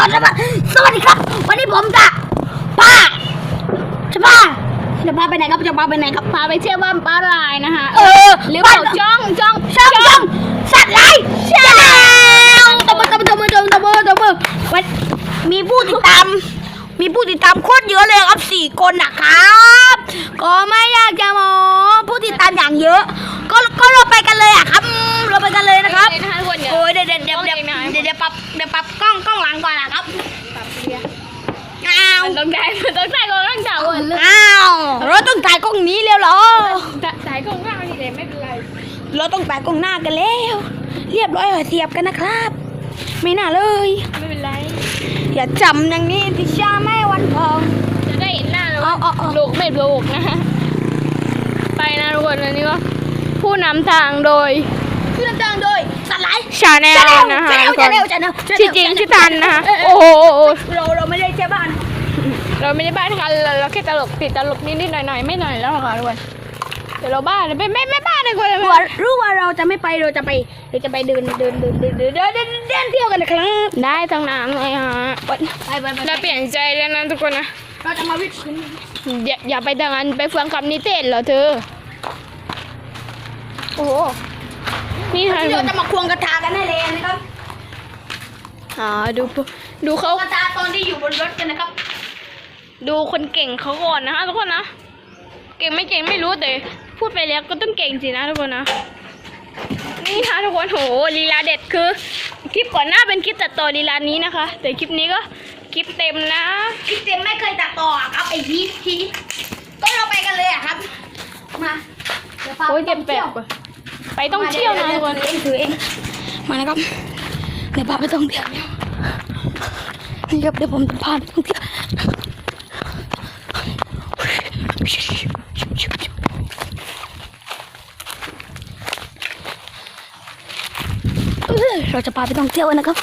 วัสดีครับสวัสดีครับ วันนี้ผมจะพาจะพาจะพาไปไหนครับจะพาไปไหนครับพาไปเที่ยวบ้านปลาลายนะคะเออหรือเปล่าบ้านจ้องจ้องช่องช่องสัตว์ไร้ชาแนลตบมือตบมือตบมือตบมือตบมือวันมีผู้ติดตามมีผู้ติดตามโคตรเยอะเลยครับสี่คนนะครับ ก็ไม่อยากจะโมผู้ติดตามอย่างเยอะ ก็ก็เราไปกันเลยอะครับอืมเราไปกันเลยนะครับเลยนะคะทุกคนเดี๋ยว โอ้ยเดี๋ยวเดี๋ยวเดี๋ยวต้องเดี๋ยวเองนะเดี๋ยวเดี๋ยวปรับเดี๋ยวปรับกล้องกล้องหลังก่อนนะครับปรับเรียนอ้าวมันต้องได้มันต้องได้ก็ต้องจ่ายวันเลยอ้าวเราต้องถ่ายกล้องนี้แล้วเหรอจ่ายของข้างนี่เลยไม่เป็นไรเราต้องถ่ายกล้องหน้ากันแล้ว เรียบร้อยเสียบกันนะครับ ไม่น่าเลย ไม่เป็นไรอย่าจำอย่างนี้ที่ชาแม่วันทอง จะได้เห็นหน้าเราเอาเอาเอา ลูกไม่ลูกนะ นำทางโดยผู้นำทางโดยสไลด์ชาแนลนะคะทุกคนชื่อจริงชื่อทันนะคะโอ้โหเราเราไม่ได้แค่บ้าน เราไม่ได้บ้านกันเราแค่ตลกติดตลกนิดๆหน่อยๆไม่หน่อยแล้วค่ะทุกคนเดี๋ยวเราบ้านไม่ไม่ไม่บ้านเลยคนรู้ว่าเราจะไม่ไปเราจะไปเราจะไปเดินเดินเดินเดินเดินเดินเดินเที่ยวกันนะครั้งได้ทางน้ำเลยฮะไปไปเราเปลี่ยนใจแล้วนะทุกคนนะเราจะมาวิ่งอย่าอย่าไปทางนั้นไปฟังคำนิเทศเหรอเธอ อ้โห นี่ค่ะที่เราจะมาควงกระทากันให้เลยนะครับอ่าดูพวกดูเขากระทาตอนที่อยู่บนรถกันนะครับ ดูคนเก่งเขาก่อนนะคะทุกคนนะ เก่งไม่เก่งไม่รู้แต่พูดไปแล้วก็ต้องเก่งสินะทุกคนนะ นี่ค่ะทุกคนโหลีลาเด็ดคือ คลิปก่อนหน้าเป็นคลิปตัดต่อลีลานี้นะคะ แต่คลิปนี้ก็คลิปเต็มนะพี่เจมไม่เคยตัดต่ออะครับไอ้พีพีก็เราไปกันเลยอะครับ มาดี๋วพาโอ้ยไปเจ็บแปลกว่ะ ไปต้องเที่ยวนะทุกคนถือเองถือเองมานะครับเดี๋ยวพาไปท่องเที่ยวนี่ครับเดี๋ยวผมจะพาไปท่องเที่ยวเอ้ยเราจะพาไปท่องเที่ยวกันนะครับ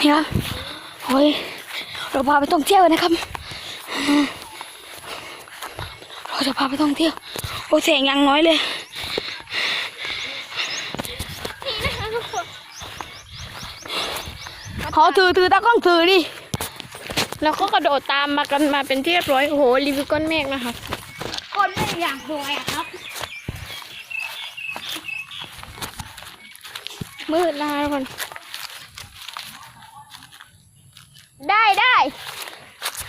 นี่ครับโอ้ยเราพาไปท่องเที่ยวกันนะครับ เราจะพาไปท่องเที่ยว โอ้เสียงยังน้อยเลยขอถือถือตากล้องถือดิ แล้วก็กระโดดตามมากันมาเป็นที่เรียบร้อย โอ้โห รีวิวก้อนเมฆนะคะคนไม่อยากสวยอะครับ มืดนะคะทุกคน ได้ได้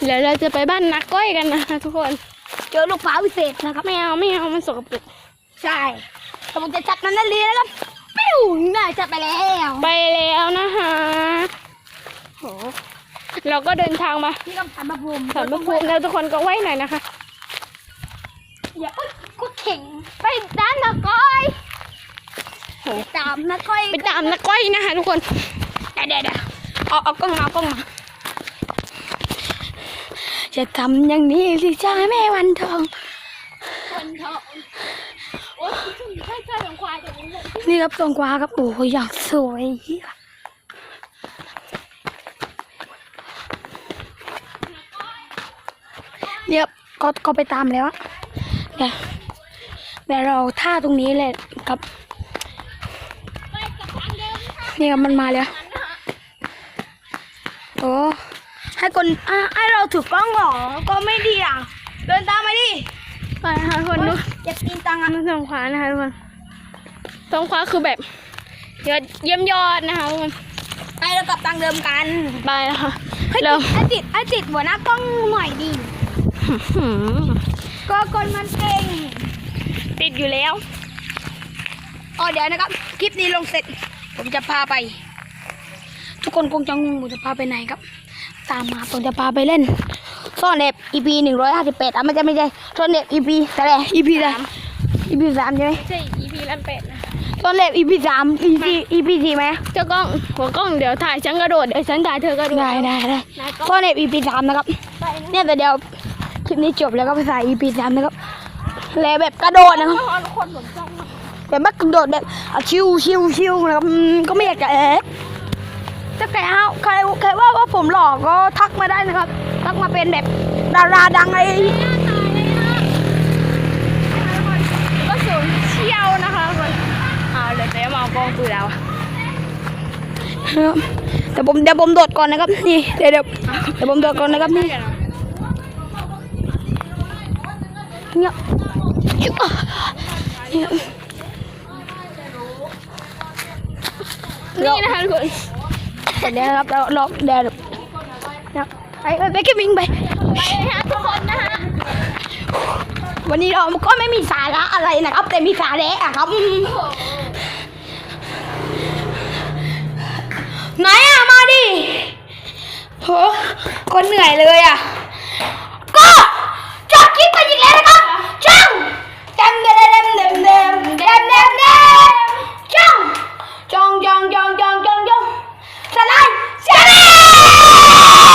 เดี๋ยวเราจะไปบ้านนักก้อยกันนะคะทุกคน เจอลูกฟ้าวิเศษนะครับไม่เอาไม่เอามันสกปรกใช่แต่ผมจะจัดมันได้เลยนะครับปิ้วน่าจะไปแล้ว ไปแล้วนะคะโหเราก็เดินทางมานี่ก็สันพระภูมิสารพระภูมิแล้วทุกคนก็ไหวหน่อยนะคะอย่าอุ๊ยกูเข่งไปด้านนักก้อยไปตามนะก้อยไปตามนักก้อยนะคะทุกคนเดี๋ยวเดี๋ยวเดี๋ยวเอาเอากล้องมาเอากล้องมา จะทำอย่างนี้สิจ้าแม่วันทอง คนเถอะโอ้ยใช่ใช่ของควายตรงนี้เลยนี่ครับตรงกวาครับโอ้โหอย่างสวยเหี้ยเดี๋ยวก็ก็ไปตามแล้วอะเดี๋ยวเดี๋ยวเราท่าตรงนี้เลยครับ ไปกับทางเดิมนะคะนี่ครับมันมาแล้ว นั้นนะคะ โอ้ ให้คนอะให้เราถือกล้องเหรอก็ไม่ดีอะเดินตามมาดิไปนะคะทุกคนดูอยากกินตังค์อะทางขวานะคะทุกคนทางขวาคือแบบยอดเยี่ยมยอดนะคะทุกคนไปเรากลับตังค์เดิมกันไปนะคะให้แล้วติดให้ติดหัวหน้ากล้องหน่อยดิหืมก็คนมันเก่งติดอยู่แล้วอ๋อเดี๋ยวนะครับ คลิปนี้ลงเสร็จ ผมจะพาไป ทุกคนคงจะงงผมจะพาไปไหนครับ ตามมาผมจะพาไปเล่นซ่อนเด็บ EP หนึ่งร้อยห้าสิบแปดอะมันจะไม่ใช่ซ่อนเด็บ EP แต่แหละ EP อะไร EP สามใช่ไหมใช่ EP ลันเป็ดนะซ่อนเด็บ EP สาม EP EP สี่ไหมเจ้ากล้องหัวกล้องเดี๋ยวถ่ายฉันกระโดดเดี๋ยวฉันถ่ายเธอกระโดดได้ได้ได้นายกล้องซ่อนเด็บ EP สามนะครับไปนะเนี่ยแต่เดี๋ยวคลิปนี้จบแล้วก็ไปใส่ EP สามนะครับแล้วแบบกระโดดนะครับทุกคนผมจ้องมาแต่ไม่กระโดดแบบอะชิวชิวชิวนะครับอืมก็ไม่อยากจะเอ๊ะ ถ้าใครเอาใครใครว่าว่าผมหลอกก็ทักมาได้นะครับ ทักมาเป็นแบบดาราดังอะไรก็สูงเชี่ยวนะคะทุกคนอ่าเดี๋ยวเจ๊มาเอากล้องปืนแล้วนะครับเดี๋ยวผมเดี๋ยวผมโดดก่อนนะครับนี่เดี๋ยวเดี๋ยวเดี๋ยวผมโดดก่อนนะครับนี่เนี่ยเนี่ยนี่นะคะทุกคน เดี๋ยวนะครับเราเราเดี๋ยวเดี๋ยวนะไปไปไปแค่วิ่งไปไปเลยฮะทุกคนนะฮะวันนี้เราก็ไม่มีสาระอะไรนะครับ แต่มีสาระอะครับไหนอะมาดิโหคนเหนื่อยเลยอะก็